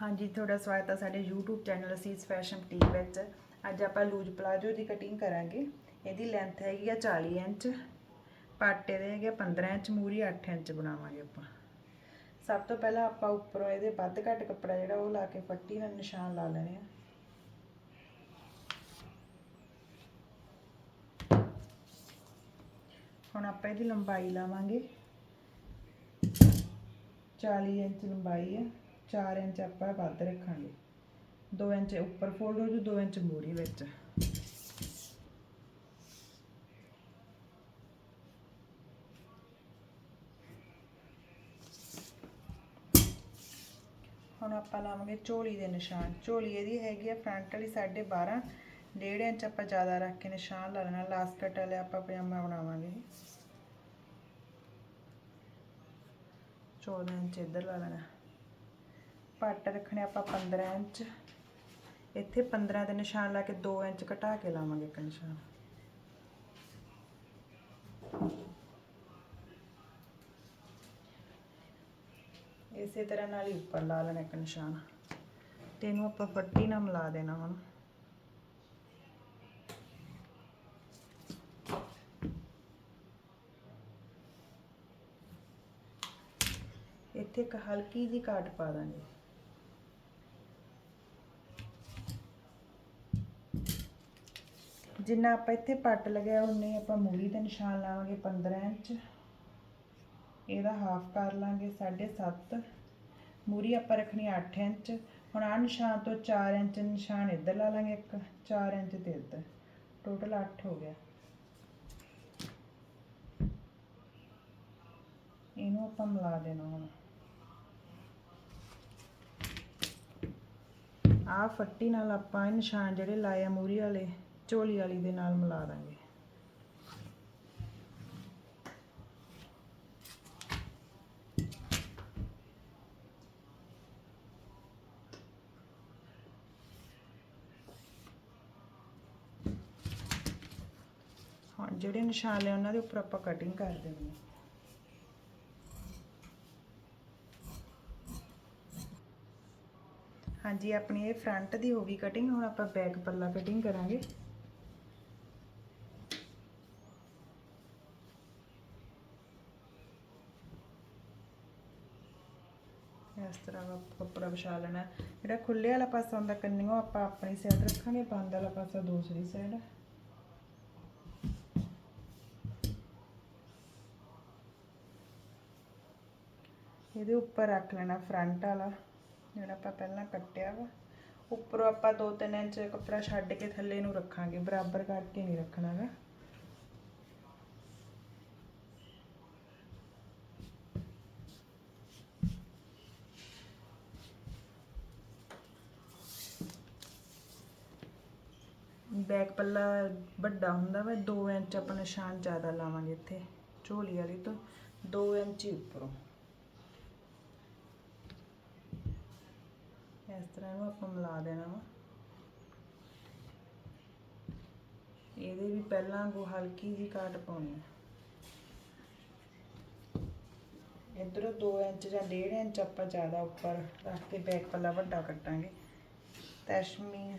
ਹਾਂਜੀ, ਤੁਹਾਡਾ ਸਵਾਗਤ ਹੈ ਸਾਡੇ YouTube channel Asees fashion boutique ਵਿੱਚ। ਅੱਜ ਆਪਾਂ ਲੂਜ ਪਲਾਜੋ ਦੀ ਕਟਿੰਗ ਕਰਾਂਗੇ। ਇਹਦੀ ਲੈਂਥ ਹੈਗੀ ਆ 40 ਇੰਚ ਪਾਟੇ ਦੇ ਹੈਗੇ ਆ 15 ਇੰਚ, ਮੂਰੀ 8 ਇੰਚ ਬਣਾਵਾਂਗੇ ਆਪਾਂ। ਸਭ ਤੋਂ ਪਹਿਲਾਂ ਆਪਾਂ ਉੱਪਰੋਂ ਇਹਦੇ ਵੱਧ ਘੱਟ ਕੱਪੜਾ ਜਿਹੜਾ ਉਹ ਲਾ ਕੇ ਪੱਟੀ ਨਾਲ ਨਿਸ਼ਾਨ ਲਾ ਲੈਣੇ ਆ। ਹੁਣ ਆਪਾਂ ਇਹਦੀ ਲੰਬਾਈ ਲਾਵਾਂਗੇ। 40 ਇੰਚ ਲੰਬਾਈ ਹੈ 4 ਇੰਚ ਆਪਾਂ ਵੱਧ ਰੱਖਾਂਗੇ। 2 ਇੰਚ ਉੱਪਰ ਫੋਲਡ ਹੋ ਜੂ 2 ਇੰਚ ਮੂਰੀ ਵਿੱਚ। ਹੁਣ ਆਪਾਂ ਲਾਵਾਂਗੇ ਝੋਲੀ ਦੇ ਨਿਸ਼ਾਨ। ਝੋਲੀ ਇਹਦੀ ਹੈਗੀ ਆ ਫਰੰਟ ਵਾਲੀ 12.5 ਡੇਢ ਇੰਚ ਆਪਾਂ ਜ਼ਿਆਦਾ ਰੱਖ ਕੇ ਨਿਸ਼ਾਨ ਲਾ ਲੈਣਾ। ਲਾਸਟ ਕੱਟ ਵਾਲੇ ਆਪਾਂ ਪਜਾਮਾ ਬਣਾਵਾਂਗੇ। 14 ਇੰਚ ਇੱਧਰ ਲਾ ਲੈਣਾ। ਪੱਟ ਰੱਖਣੇ ਆਪਾਂ 15 ਇੰਚ। ਇੱਥੇ 15 ਦੇ ਨਿਸ਼ਾਨ ਲਾ ਕੇ 2 ਇੰਚ ਘਟਾ ਕੇ ਲਾਵਾਂਗੇ ਇੱਕ ਨਿਸ਼ਾਨ। ਇਸੇ ਤਰ੍ਹਾਂ ਨਾਲ ਹੀ ਉੱਪਰ ਲਾ ਲੈਣਾ ਇੱਕ ਨਿਸ਼ਾਨ। ਤੇ ਇਹਨੂੰ ਆਪਾਂ ਪੱਟੀ ਨਾਲ ਮਿਲਾ ਦੇਣਾ ਹੁਣ। ਇੱਥੇ ਇੱਕ ਹਲਕੀ ਜਿਹੀ ਕਾਟ ਪਾ ਦਾਂਗੇ। ਜਿੰਨਾ ਆਪਾਂ ਇੱਥੇ ਪੱਟ ਲਗਿਆ ਉਨੇ ਆਪਾਂ ਮੂਰੀ ਤੇ ਨਿਸ਼ਾਨ ਲਾਵਾਂਗੇ 15 ਇੰਚ। ਇਹਦਾ ਹਾਫ ਕਰ ਲਾਂਗੇ 7.5 ਮੂਰੀ ਆਪਾਂ ਰੱਖਣੀ 8 ਇੰਚ। ਹੁਣ ਆ ਨਿਸ਼ਾਨ ਤੋਂ 4 ਇੰਚ ਨਿਸ਼ਾਨ ਇੱਧਰ ਲਾ ਲਾਂਗੇ ਇੱਕ 4 ਇੰਚ ਤੇ ਇੱਧਰ। ਟੋਟਲ 8 ਹੋ ਗਿਆ। ਇਹਨੂੰ ਆਪਾਂ ਮਿਲਾ ਦੇਣਾ ਹੁਣ। ਆ ਫੱਟੀ ਨਾਲ ਆਪਾਂ ਇਹ ਨਿਸ਼ਾਨ ਜਿਹੜੇ ਲਾਏ ਆ ਮੂਰੀ ਵਾਲੇ ਝੋਲੀ ਵਾਲੀ ਦੇ ਨਾਲ ਮਿਲਾ ਦਾਂਗੇ। ਹੁਣ ਜਿਹੜੇ ਨਿਸ਼ਾਨ ਲਏ ਉਹਨਾਂ ਦੇ ਉੱਪਰ ਆਪਾਂ ਕਟਿੰਗ ਕਰ ਦੇਣੀ ਹੈ। ਹਾਂਜੀ, ਆਪਣੀ ਇਹ ਫਰੰਟ ਦੀ ਹੋ ਗਈ ਕਟਿੰਗ ਹੁਣ ਆਪਾਂ ਬੈਕ ਪੱਲਾ ਕਟਿੰਗ ਕਰਾਂਗੇ। ਇਸ ਤਰ੍ਹਾਂ ਕੱਪੜਾ ਵਿਛਾ ਲੈਣਾ। ਜਿਹੜਾ ਖੁੱਲੇ ਵਾਲਾ ਪਾਸਾ ਹੁੰਦਾ ਕੰਨੀਓ, ਆਪਾਂ ਆਪਣੀ ਸਾਈਡ ਰੱਖਾਂਗੇ, ਬੰਦ ਵਾਲਾ ਪਾਸਾ ਦੂਸਰੀ ਸਾਈਡ ਇਹਦੇ ਉੱਪਰ ਰੱਖ ਲੈਣਾ ਫਰੰਟ ਵਾਲਾ, ਜਿਹੜਾ ਆਪਾਂ ਪਹਿਲਾਂ ਕੱਟਿਆ ਵਾ। ਉੱਪਰੋਂ ਆਪਾਂ 2-3 ਇੰਚ ਕੱਪੜਾ ਛੱਡ ਕੇ ਥੱਲੇ ਨੂੰ ਰੱਖਾਂਗੇ, ਬਰਾਬਰ ਕਰਕੇ ਨਹੀਂ ਰੱਖਣਾ ਬੈਕ ਪੱਲਾ ਵੱਡਾ ਹੁੰਦਾ ਵਾ 2 ਇੰਚ ਆਪਾਂ ਨਿਸ਼ਾਨ ਜ਼ਿਆਦਾ ਲਾਵਾਂਗੇ ਇੱਥੇ, ਝੋਲੀ ਵਾਲੀ ਤੋਂ 2 ਇੰਚ ਹੀ ਉੱਪਰੋਂ। ਇਸ ਤਰ੍ਹਾਂ ਨੂੰ ਆਪਾਂ ਮਿਲਾ ਦੇਣਾ ਵਾ। ਇਹਦੇ ਵੀ ਪਹਿਲਾਂ ਕੋ ਹਲਕੀ ਜੀ ਕਾਟ ਪਾਉਣੀ ਹੈ ਇਧਰੋਂ 2 ਇੰਚ ਜਾਂ 1.5 ਇੰਚ ਆਪਾਂ ਜ਼ਿਆਦਾ ਉੱਪਰ ਰੱਖ ਕੇ ਬੈਕ ਪੱਲਾ ਵੱਡਾ ਕੱਟਾਂਗੇ। ਤੈਸ਼ਮੀ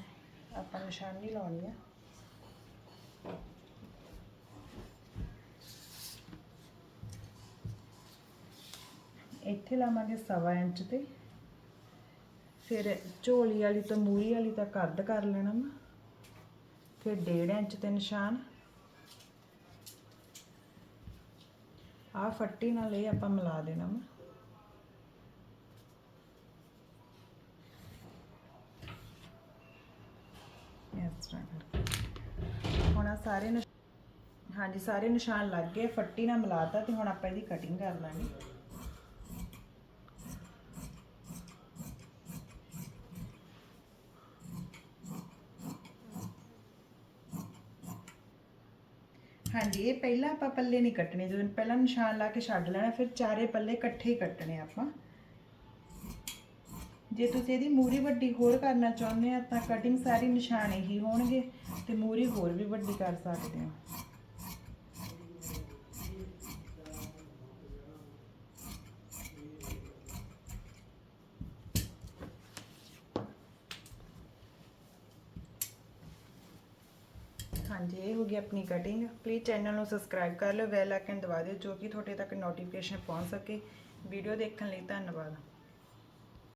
ਆਪਾਂ ਨਿਸ਼ਾਨੀ ਲਾਉਣੀ ਆ। ਇੱਥੇ ਲਾਵਾਂਗੇ ਸਵਾ ਇੰਚ ਤੇ। ਫਿਰ ਝੋਲੀ ਵਾਲੀ ਤੋਂ ਮੂਰੀ ਵਾਲੀ ਤਾਂ ਅੱਧ ਕਰ ਲੈਣਾ ਵਾ। ਫਿਰ 1.5 ਇੰਚ ਤੇ ਨਿਸ਼ਾਨ। ਆ ਫੱਟੀ ਨਾਲ ਇਹ ਆਪਾਂ ਮਿਲਾ ਦੇਣਾ ਵਾ। ਇਸ ਤਰ੍ਹਾਂ ਕਰਕੇ ਹੁਣ ਆ ਸਾਰੇ ਹਾਂਜੀ, ਸਾਰੇ ਨਿਸ਼ਾਨ ਲੱਗ ਗਏ, ਫੱਟੀ ਨਾਲ ਮਿਲਾਤਾ ਤੇ ਹੁਣ ਆਪਾਂ ਇਹਦੀ ਕਟਿੰਗ ਕਰ ਲਾਂਗੇ। ਹਾਂਜੀ, ਇਹ ਪਹਿਲਾਂ ਆਪਾਂ ਪੱਲੇ ਨਹੀਂ ਕੱਟਣੇ, ਜਦੋਂ ਪਹਿਲਾਂ ਨਿਸ਼ਾਨ ਲਾ ਕੇ ਛੱਡ ਲੈਣਾ, ਫਿਰ ਚਾਰੇ ਪੱਲੇ ਇਕੱਠੇ ਹੀ ਕੱਟਣੇ ਆਪਾਂ। ਜੇ ਤੁਸੀਂ ਇਹਦੀ ਮੂਰੀ ਵੱਡੀ ਹੋਰ ਕਰਨਾ ਚਾਹੁੰਦੇ ਆ, ਤਾਂ ਕਟਿੰਗ ਸਾਰੀ ਨਿਸ਼ਾਨੇ ਹੀ ਹੋਣਗੇ ਤੇ ਮੂਰੀ ਹੋਰ ਵੀ ਵੱਡੀ ਕਰ ਸਕਦੇ ਹੋ ਹਾਂਜੀ, ਇਹ ਹੋ ਗਈ ਆਪਣੀ ਕਟਿੰਗ ਪਲੀਜ਼ ਚੈਨਲ ਨੂੰ ਸਬਸਕ੍ਰਾਈਬ ਕਰ ਲਓ ਬੈਲ ਆਈਕਨ ਦਬਾ ਦਿਓ, ਜੋ ਕਿ ਤੁਹਾਡੇ ਤੱਕ ਨੋਟੀਫਿਕੇਸ਼ਨ ਪਹੁੰਚ ਸਕੇ। ਵੀਡੀਓ ਦੇਖਣ ਲਈ ਧੰਨਵਾਦ।